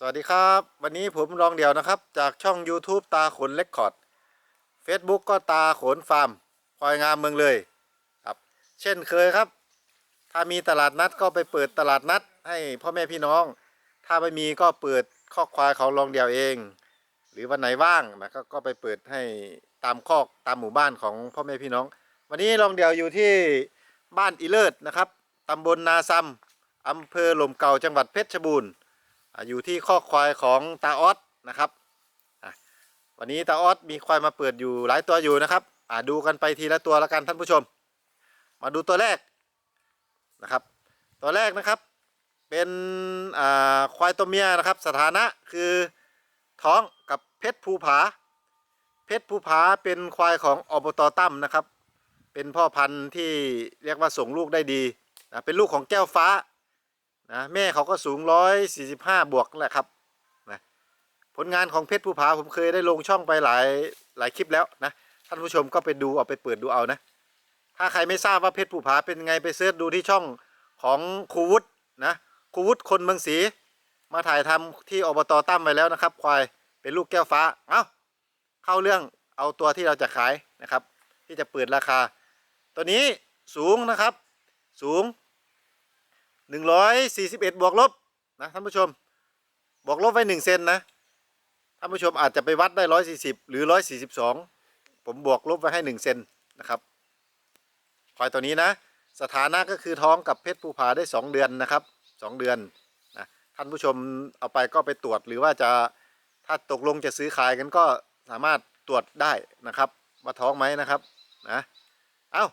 สวัสดีครับ วันนี้ผมรองเดี่ยวนะครับ จากช่อง YouTube ตาขนเล็กคอร์ด Facebook ก็ตาขนฟาร์มควายงามเมืองเลยครับ เช่นเคยครับ ถ้ามีตลาดนัดก็ไปเปิดตลาดนัด ให้พ่อแม่พี่น้อง ถ้าไม่มีก็เปิดข้อกควายของรองเดี่ยวเอง หรือวันไหนว่างนะครับก็ไปเปิดให้ตามคอกตามหมู่บ้านของพ่อแม่พี่น้อง วันนี้รองเดี่ยวอยู่ที่บ้านอีเลิศนะครับตำบลนาซัมอำเภอหล่มเก่าจังหวัดเพชรบูรณ์ อยู่ที่ข้อควายของตาออสนะครับวันนี้ตาออสมีควายมาเปิดอยู่หลายตัวอยู่นะครับดูกันไปทีละตัวละกันท่านผู้ชม มาดูตัวแรกนะครับ ตัวแรกนะครับเป็นควายตัวเมียนะครับ สถานะคือท้องกับเพชรภูผา เพชรภูผาเป็นควายของอบตตั้มนะครับ เป็นพ่อพันธุ์ที่เรียกว่าส่งลูกได้ดีนะเป็นลูกของแก้วฟ้า นะแม่เขาก็สูงร้อยสี่สิบห้าบวกแหละครับนะผลงานของเพชรภูผาผมเคยได้ลงช่องไปหลายหลายคลิปแล้วนะท่านผู้ชมก็ไปดูเอาไปเปิดดูเอานะถ้าใครไม่ทราบว่าเพชรภูผาเป็นไงไปเสิร์ชดูที่ช่องของครูวุฒินะครูวุฒิคนเมืองศรีมาถ่ายทำที่อบตตั้มไว้แล้วนะครับ ควายเป็นลูกแก้วฟ้าเอ้าเข้าเรื่องเอาตัวที่เราจะขายนะครับ ที่จะเปิดราคา ตัวนี้สูงนะครับ สูง 141 บวกลบนะท่านผู้ชมบวกลบไว้1เซนนะท่านผู้ชมอาจจะไปวัดได้ 140 หรือ 142 ผมบวกลบไว้ให้1เซนนะครับควายตัวนี้นะ สถานะก็คือท้องกับเพชรภูผาได้ 2 เดือนนะครับ 2 เดือนนะท่านผู้ชมเอาไปก็ไปตรวจหรือว่าจะถ้าตกลงจะซื้อขายกันก็สามารถตรวจได้นะครับว่าท้องไหมนะครับนะเอ้า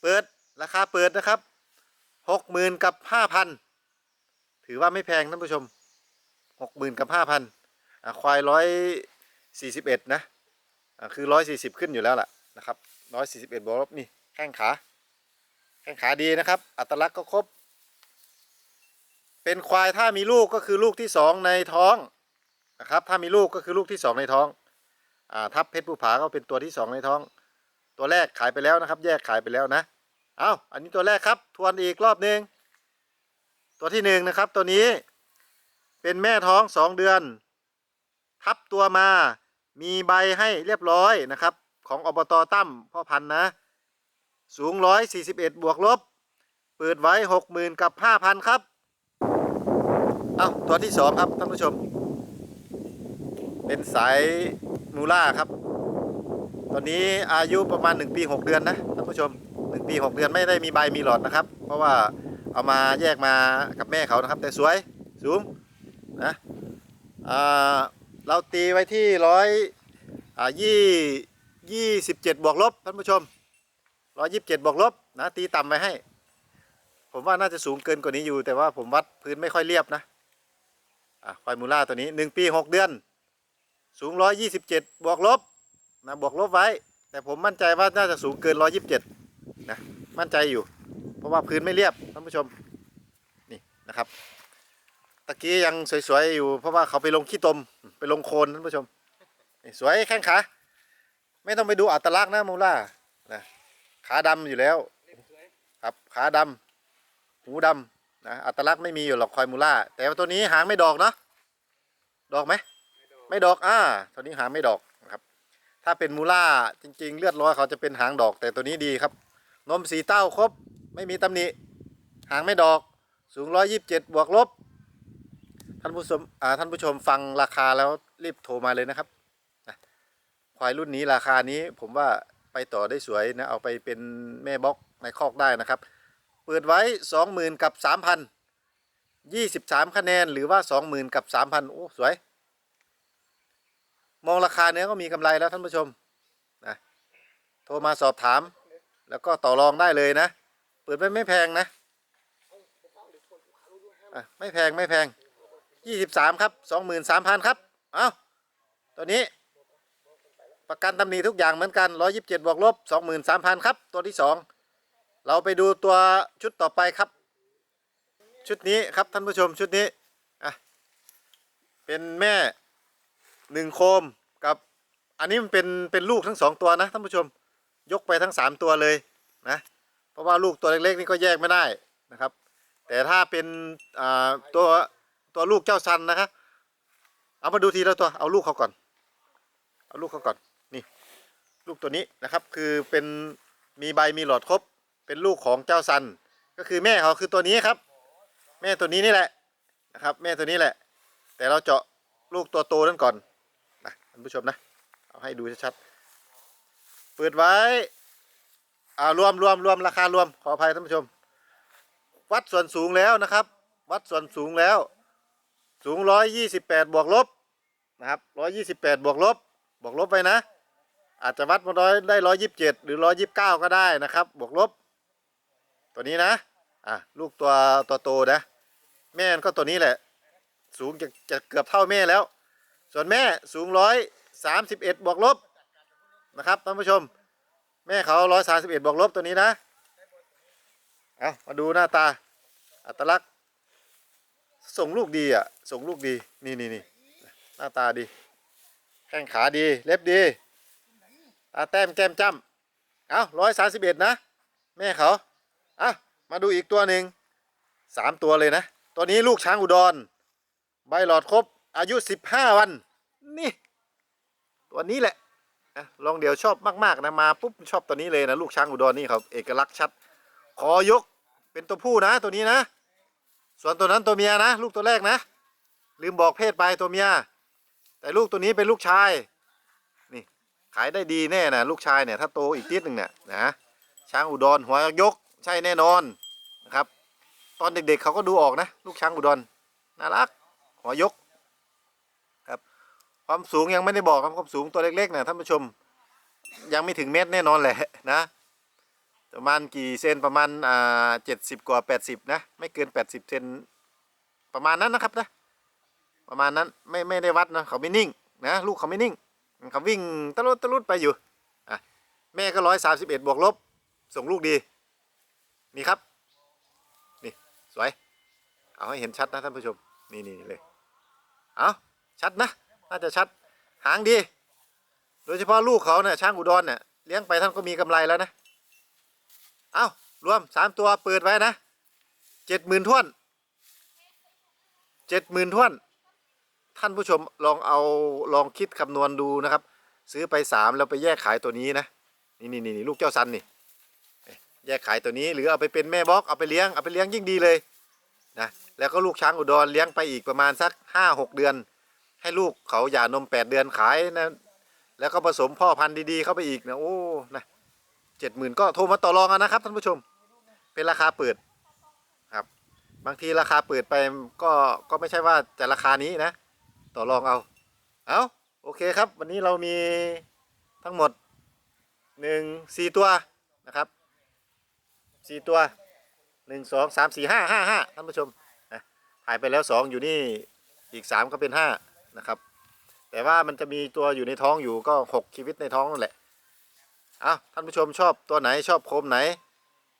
เปิดราคาเปิดนะครับ หกหมื่นกับห้าพันถือว่าไม่แพงท่านผู้ชมหกหมื่นกับห้าพันควายร้อยสี่สิบเอ็ดนะคือร้อยสี่สิบขึ้นอยู่แล้วล่ะนะครับร้อยสี่สิบเอ็ดบวกลบนี่แข้งขาแข้งขาดีนะครับ อัตลักษณ์ก็ครบ เป็นควายถ้ามีลูกก็คือลูกที่สองในท้องนะครับถ้ามีลูกก็คือลูกที่สองในท้องอ่าทับเพชรภูผาก็เป็นตัวที่สองในท้อง ตัวแรกขายไปแล้วนะครับ แยกขายไปแล้วนะ เอาอันนี้ตัวแรกครับ ทวนอีกรอบหนึ่งตัวที่หนึ่งนะครับ ตัวนี้เป็นแม่ท้องสองเดือน ทับตัวมา มีใบให้เรียบร้อยนะครับ ของอบตตั้มพ่อพันธุ์นะ สูงร้อยสี่สิบเอ็ดบวกลบ เปิดไว้หกหมื่นกับห้าพันครับ เอาตัวที่สองครับท่านผู้ชม เป็นสายมูล่าครับ ตอนนี้อายุประมาณ1ปี6เดือนนะท่านผู้ชม 1ปี6เดือนไม่ได้มีใบมีหลอดนะครับ เพราะว่าเอามาแยกมากับแม่เขานะครับ แต่สวยสูงนะเราตีไว้ที่ร้อยยี่ยี่สิบเจ็ดบวกลบท่านผู้ชมร้อยยี่สิบเจ็ดบวกลบนะตีต่ำไว้ให้ ผมว่าน่าจะสูงเกินกว่านี้อยู่ แต่ว่าผมวัดพื้นไม่ค่อยเรียบนะอะควายมูล่าตัวนี้1ปี6เดือน สูง127บเจ็ดบวกลบนะบวกลบไว้ แต่ผมมั่นใจว่าน่าจะสูงเกิน127 นะมั่นใจอยู่ เพราะว่าพื้นไม่เรียบท่านผู้ชมนี่นะครับตะกี้ยังสวยๆอยู่ เพราะว่าเขาไปลงขี้ตมไปลงโคลนท่านผู้ชมนี่สวยแข้งขาไม่ต้องไปดูอัตลักษณ์นะมูล่านะขาดำอยู่แล้วครับขาดำหูดำนะอัตลักษณ์ไม่มีอยู่หรอกควายมูล่า แต่ว่าตัวนี้หางไม่ดอกเนาะดอกไหมไม่ดอกอ่าตัวนี้หางไม่ดอกนะครับ ถ้าเป็นมูล่าจริง ๆ เลือดร้อยเขาจะเป็นหางดอก แต่ตัวนี้ดีครับ นมสีเต้าครบ ไม่มีตำหนิ หางไม่ดอก สูงร้อยยิบเจ็ดบวกลบ ท่านผู้ชมอ่าท่านผู้ชมฟังราคาแล้วรีบโทรมาเลยนะครับ ควายรุ่นนี้ราคานี้ผมว่าไปต่อได้สวยนะ เอาไปเป็นแม่บล็อกในคอกได้นะครับ เปิดไว้สองหมื่นกับสามพันยี่สิบสามคะแนนหรือว่าสองหมื่นกับสามพันโอ้ สวย มองราคาเนื้อก็มีกำไรแล้วท่านผู้ชมนะโทรมาสอบถาม แล้วก็ต่อรองได้เลยนะ เปิดไปไม่แพงนะะไม่แพงไม่แพงยี่สิบสามครับสองหมื่นสามพันครับ เอาตัวนี้ ประกันตำหนิทุกอย่างเหมือนกันร้อยยิบเจ็ดบวกลบสองหมื่นสามพันครับ ตัวที่สองเราไปดูตัวชุดต่อไปครับ ชุดนี้ครับท่านผู้ชมชุดนี้อะเป็นแม่หนึ่งโคมกับ อันนี้มันเป็นเป็นลูกทั้งสองตัวนะท่านผู้ชม ยกไปทั้งสามตัวเลยนะเพราะว่าลูกตัวเล็กๆนี่ก็แยกไม่ได้นะครับ แต่ถ้าเป็นตัวตัวลูกเจ้าซันนะครับเอามาดูทีละตัวเอาลูกเขาก่อน เอาลูกเขาก่อนนี่ลูกตัวนี้นะครับคือเป็นมีใบมีหลอดครบเป็นลูกของเจ้าซัน ก็คือแม่เขาคือตัวนี้ครับ แม่ตัวนี้นี่แหละนะครับแม่ตัวนี้แหละ แต่เราเจาะลูกตัวโตนั่นก่อนนะท่านผู้ชมนะเอาให้ดูชัดๆ ปิดไว้อ่ารวมรวมรวมราคารวมขออภัยท่านผู้ชม วัดส่วนสูงแล้วนะครับ วัดส่วนสูงแล้ว สูงร้อยยี่สิบแปดบวกลบนะครับร้อยยี่สิบแปดบวกลบบวกลบไปนะ อาจจะวัดมาร้อยได้ร้อยยิบเจ็ดหรือร้อยยิบเก้าก็ได้นะครับ บวกลบ ตัวนี้นะอะลูกตัวตัวโตนะ แม่ก็ตัวนี้แหละ สูงจะจะเกือบเท่าแม่แล้ว ส่วนแม่สูงร้อยสามสิบเอ็ดบวกลบ นะครับท่านผู้ชม แม่เขาร้อยสามสิบเอ็ดบวกลบตัวนี้นะเอามาดูหน้าตา อัตลักษณ์ ส่งลูกดีอะ ส่งลูกดี นี่นี่นี่หน้าตาดี แข้งขาดี เล็บดีตาแต้มแก้มจ้ำเอาร้อยสาสิบเอ็ดนะ แม่เขาอะมาดูอีกตัวหนึ่งสามตัวเลยนะ ตัวนี้ลูกช้างอุดร ใบหลอดครบ อายุสิบห้าวัน นี่ ตัวนี้แหละ นะลองเดี๋ยวชอบมากๆนะมาปุ๊บชอบตัวนี้เลยนะลูกช้างอุดรนี่เขาเอกลักษณ์ชัดขอยกเป็นตัวผู้นะตัวนี้นะ ส่วนตัวนั้นตัวเมียนะ ลูกตัวแรกนะ ลืมบอกเพศไปตัวเมีย แต่ลูกตัวนี้เป็นลูกชายนี่ขายได้ดีแน่นะลูกชายเนี่ยถ้าโตอีกนิดหนึ่งเนี่ยนะช้างอุดรหัวยกใช่แน่นอนนะครับ ตอนเด็กๆเขาก็ดูออกนะ ลูกช้างอุดรน่ารักหัวยก ความสูงยังไม่ได้บอกครับความสูงตัวเล็กๆนะท่านผู้ชม ยังไม่ถึงเมตรแน่นอนแหละนะ ประมาณกี่เซนประมาณอ่าเจ็ดสิบกว่าแปดสิบนะไม่เกินแปดสิบเซนประมาณนั้นนะครับนะประมาณนั้นไม่ไม่ได้วัดนะเขาไม่นิ่งนะลูกเขาไม่นิ่งเขาวิ่งตะลุดตะลุดไปอยู่อะแม่ก็ร้อยสามสิบเอ็ดบวกลบส่งลูกดีนี่ครับนี่สวยเอาให้เห็นชัดนะท่านผู้ชมนี่นี่เลยเอาชัดนะ น่าจะชัดหางดี โดยเฉพาะลูกเขาเนี่ยช้างอุดรเนี่ยเลี้ยงไปท่านก็มีกำไรแล้วนะ เอารวมสามตัวเปิดไว้นะเจ็ดหมื่นท่วนเจ็ดหมื่นท่วน ท่านผู้ชมลองเอาลองคิดคำนวณดูนะครับ ซื้อไปสามแล้วไปแยกขายตัวนี้นะนี่นี่นี่ลูกเจ้าซันนี่แยกขายตัวนี้หรือเอาไปเป็นแม่บล็อกเอาไปเลี้ยงเอาไปเลี้ยงยิ่งดีเลยนะแล้วก็ลูกช้างอุดรเลี้ยงไปอีกประมาณสักห้าหกเดือน ให้ลูกเขาหย่านมแปดเดือนขายนะ แล้วก็ผสมพ่อพันธุ์ดีๆเข้าไปอีกนะโอ้นะเจ็ดหมื่นก็โทรมาต่อรองกันนะครับท่านผู้ชม เป็นราคาเปิดครับ บางทีราคาเปิดไปก็ก็ไม่ใช่ว่าจะราคานี้นะ ต่อรองเอา เอาโอเคครับ วันนี้เรามีทั้งหมดหนึ่งสี่ตัวนะครับสี่ตัวหนึ่งสองสามสี่ห้าห้าห้าท่านผู้ชมนะถ่ายไปแล้วสองอยู่นี่อีกสามก็เป็นห้า นะครับ แต่ว่ามันจะมีตัวอยู่ในท้องอยู่ก็หกชีวิตในท้องนั่นแหละอ้าวท่านผู้ชมชอบตัวไหนชอบโคมไหน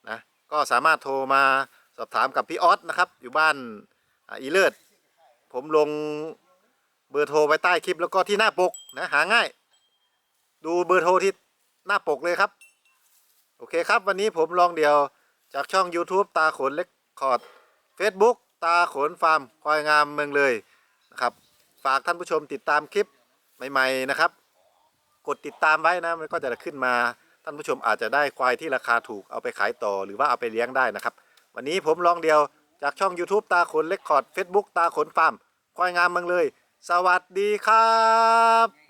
นะก็สามารถโทรมาสอบถามกับพี่ออสนะครับ อยู่บ้านอีเลิศผมลงเบอร์โทรไว้ใต้คลิปแล้วก็ที่หน้าปกนะหาง่าย ดูเบอร์โทรที่หน้าปกเลยครับ โอเคครับ วันนี้ผมลองเดียวจากช่อง YouTube ตาขนเล็กคอร์ด Facebook ตาขนฟาร์มควายงามเมืองเลยนะครับ ฝากท่านผู้ชมติดตามคลิปใหม่ๆนะครับ กดติดตามไว้นะมันก็จะขึ้นมาท่านผู้ชมอาจจะได้ควายที่ราคาถูกเอาไปขายต่อหรือว่าเอาไปเลี้ยงได้นะครับ วันนี้ผมลองเดียวจากช่อง YouTube ตาขนเล็กคอร์ดเฟซบุ๊กตาขนฟาร์มควายงามเมืองเลย สวัสดีครับ